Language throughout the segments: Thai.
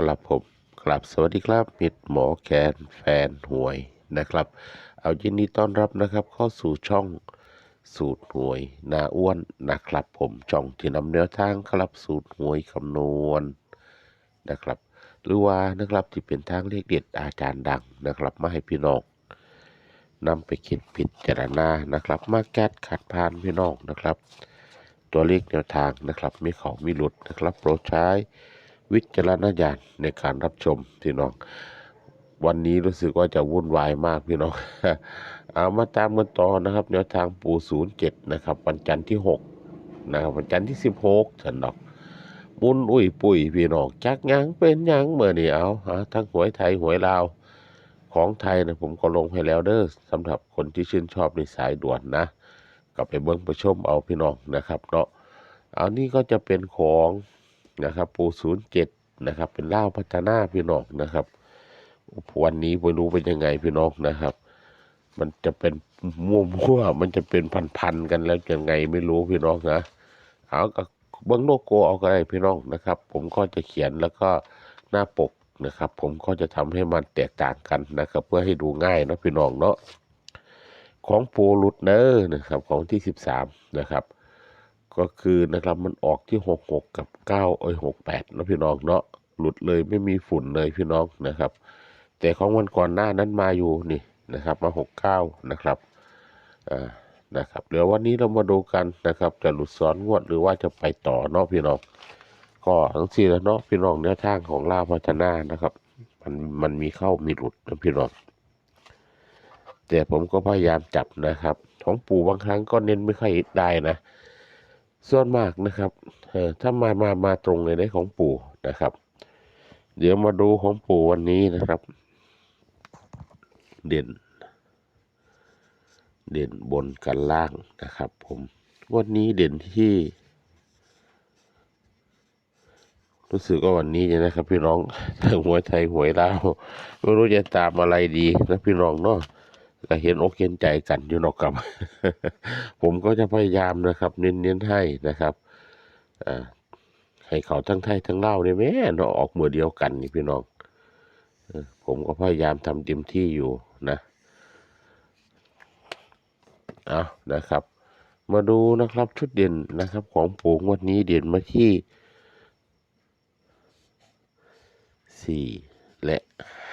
ครับผมครับสวัสดีครับมิดหมอแคนแฟนหวยนะครับ เอายินดีต้อนรับนะครับ เข้าสู่ช่องสูตรหวยนาอ้วนนะครับ ผมช่องที่นำแนวทางครับสูตรหวยคำนวณนะครับ หรือว่านะครับที่เป็นทางเลขเด็ดอาจารย์ดังนะครับมาให้พี่น้องนำไปคิดผิดจารณานะครับ มาแก้ขัดพานพี่น้องนะครับ ตัวเลขแนวทางนะครับมีเขามีหลุดนะครับโปรดใช้ วิจารณญาณในการรับชมพี่น้อง วันนี้รู้สึกว่าจะวุ่นวายมากพี่น้องเอามาตามกันต่อนะครับแนวทางปูศูนย์เจ็ดนะครับ วันจันทร์ที่หกนะครับวันจันทร์ที่สิบหกฉันดอกมุนอุ้ยปุ้ยพี่น้องจักยังเป็นยังเมื่อนี่เอาหาทั้งหวยไทยหวยลาวของไทยนะผมก็ลงให้แล้วเด้อสำหรับคนที่ชื่นชอบในสายด่วนนะกลับไปเบิ้งไปชมเอาพี่น้องนะครับเนาะเอานี่ก็จะเป็นของ นะครับปูศูนย์เจ็ดนะครับ เป็นเล่าพัฒนาพี่น้องนะครับวันนี้ไม่รู้เป็นยังไงพี่น้องนะครับ มันจะเป็นมั่วๆมันจะเป็นพันๆกันแล้วยังไงไม่รู้พี่น้องนะเอาก็เบิ้งโลโก้เอาก็ได้พี่น้องนะครับ ผมก็จะเขียนแล้วก็หน้าปกนะครับ ผมก็จะทำให้มันแตกต่างกันนะครับ เพื่อให้ดูง่ายนะพี่น้องเนาะของโปรลุดเนอร์นะครับของที่สิบสามนะครับ ก็คือนะครับมันออกที่หกหกกับเก้าเอ้ยหกแปดนะพี่น้องเนาะหลุดเลยไม่มีฝุ่นเลยพี่น้องนะครับ แต่ของวันก่อนหน้านั้นมาอยู่นี่นะครับมาหกเก้านะครับอ่านะครับเดี๋ยววันนี้เรามาดูกันนะครับ จะหลุดซ้อนงวดหรือว่าจะไปต่อเนาะพี่น้องก็ทั้งสี่แล้วเนาะพี่น้องแนวทางของลาพัฒนานะครับ มันมันมีเข้ามีหลุดนะพี่น้องแต่ผมก็พยายามจับนะครับ ของปู่บางครั้งก็เน้นไม่ค่อยได้นะ ส่วนมากนะครับถ้ามามามาตรงเลยได้ของปู่นะครับ เดี๋ยวมาดูของปู่วันนี้นะครับ เด่น เด่นบนกันล่างนะครับ ผมวันนี้เด่นที่ รู้สึกว่าวันนี้เนี่ยนะครับ พี่น้องทั้งหวยไทยหวยลาวไม่รู้จะตามอะไรดีนะพี่น้องเนาะ ก็เห็นอกเห็นใจกันอยู่นอกกับ ผมก็จะพยายามนะครับ เน้นๆให้นะครับอให้เขาทั้งไทยทั้งเล่าเนี่ยแม่เนาะออกมือเดียวกันนี่พี่น้องอผมก็พยายามทำเต็มที่อยู่นะเอานะครับ มาดูนะครับชุดเด่นนะครับ ของปูงวันนี้เด่นมาที่สี่และ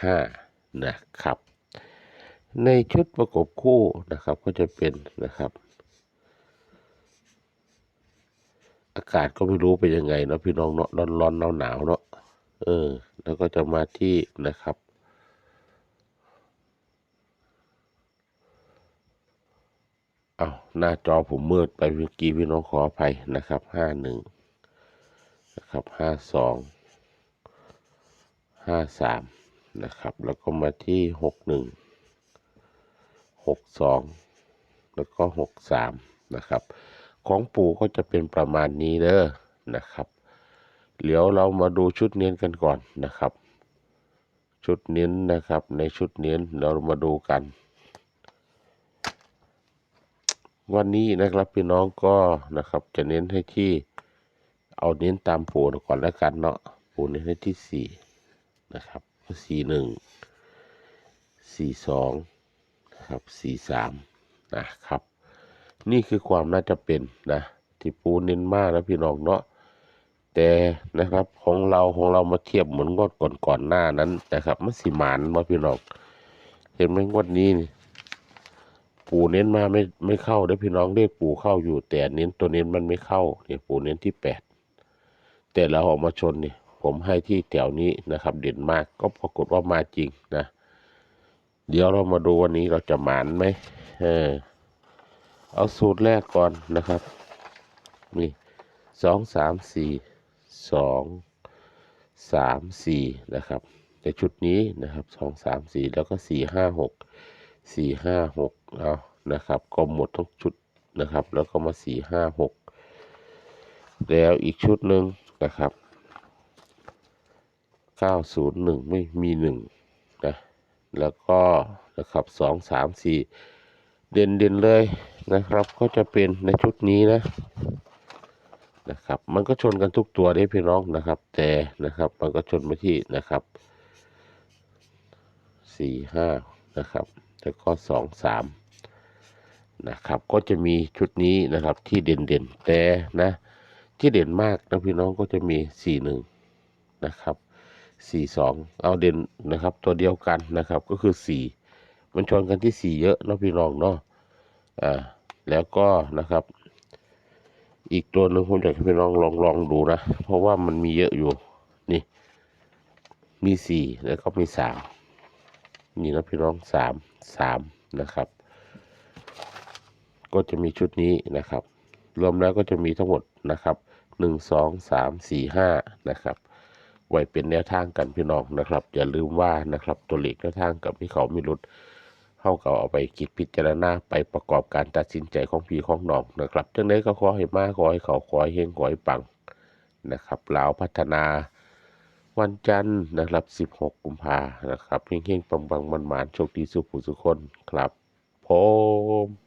ห้านะครับ ในชุดประกบคู่นะครับก็จะเป็นนะครับ อากาศก็ไม่รู้เป็นยังไงเนาะพี่น้องเนาะร้อนร้อนหนาวหนาวเนาะเออ แล้วก็จะมาที่นะครับเอาวหน้าจอผมมืดไปเมื่อกี้พี่น้องขออภัยนะครับห้าหนึ่งนะครับห้าสองห้าสามนะครับ แล้วก็มาที่หกหนึ่ง หกสองแล้วก็หกสามนะครับ ของปู่ก็จะเป็นประมาณนี้เด้อนะครับเดี๋ยวเรามาดูชุดเน้นกันก่อนนะครับ ชุดเน้นนะครับในชุดเน้นเรามาดูกัน วันนี้นะครับพี่น้องก็นะครับจะเน้นให้ที่เอาเน้นตามปู่ก่อนแล้วกันเนาะปู่เน้นให้ที่สี่นะครับสี่หนึ่งสี่สอง ครับสี่สามนะครับ นี่คือความน่าจะเป็นนะที่ปูเน้นมากนะพี่น้องเนาะแต่นะครับของเราของเรามาเทียบเหมือนงวดก่อนก่อนๆหน้านั้นนะครับมันสิหมานมาพี่น้องเห็นไหมงวดนี้นี่ปูเน้นมาไม่ไม่เข้าได้อพี่น้องเรียกปูเข้าอยู่ แต่เน้นตัวเน้นมันไม่เข้าเนี่ยปูเน้นที่แปดแต่เราออกมาชนนี่ผมให้ที่แถวนี้นะครับ เด่นมากก็ปรากฏว่ามาจริงนะ เดี๋ยวเรามาดูวันนี้เราจะหมานไหมเออเอาสูตรแรกก่อนนะครับ นี่สองสามสี่สองสามสี่นะครับ ในชุดนี้นะครับสองสามสี่แล้วก็สี่ห้าหกสี่ห้าหกเอานะครับ ก็หมดทั้งชุดนะครับ แล้วก็มาสี่ห้าหกแล้วอีกชุดหนึ่งนะครับเก้าศูนย์หนึ่งไม่มีหนึ่ง แล้วก็นะครับสองสามสี่เด่นเด่นเลยนะครับก็จะเป็นในชุดนี้นะนะครับ มันก็ชนกันทุกตัวเด้พี่น้องนะครับ แต่นะครับมันก็ชนมาที่นะครับสี่ห้านะครับแล้วก็สองสามนะครับ ก็จะมีชุดนี้นะครับที่เด่นเด่นแต่นะที่เด่นมากนะพี่น้องก็จะมีสี่หนึ่งนะครับ สี่สองเอาเด่นนะครับ ตัวเดียวกันนะครับก็คือสี่มันชนกันที่สี่เยอะเนาะพี่น้องเนาะอ่าแล้วก็นะครับ อีกตัวหนึ่งผมอยากให้พี่น้องลองลองดูนะ เพราะว่ามันมีเยอะอยู่นี่ มีสี่แล้วก็มีสามนี่นะพี่น้องสามสามนะครับ ก็จะมีชุดนี้นะครับ รวมแล้วก็จะมีทั้งหมดนะครับหนึ่งสองสามสี่ห้านะครับ ไว้เป็นแนวทางกันพี่น้องนะครับ อย่าลืมว่านะครับตัวเลขแนวทางกับที่เขามีรุดเข้าก็เอาไปคิดพิจารณาไปประกอบการตัดสินใจของพี่ของน้องนะครับจังไดก็ขอให้มาขอให้เขาขอให้เฮงขอให้ปังนะครับลาวพัฒนาวันจันทร์นะครับ 16 กุมภานะครับเฮงๆปังๆมันๆโชคดีสุขผู้สุขคนครับผม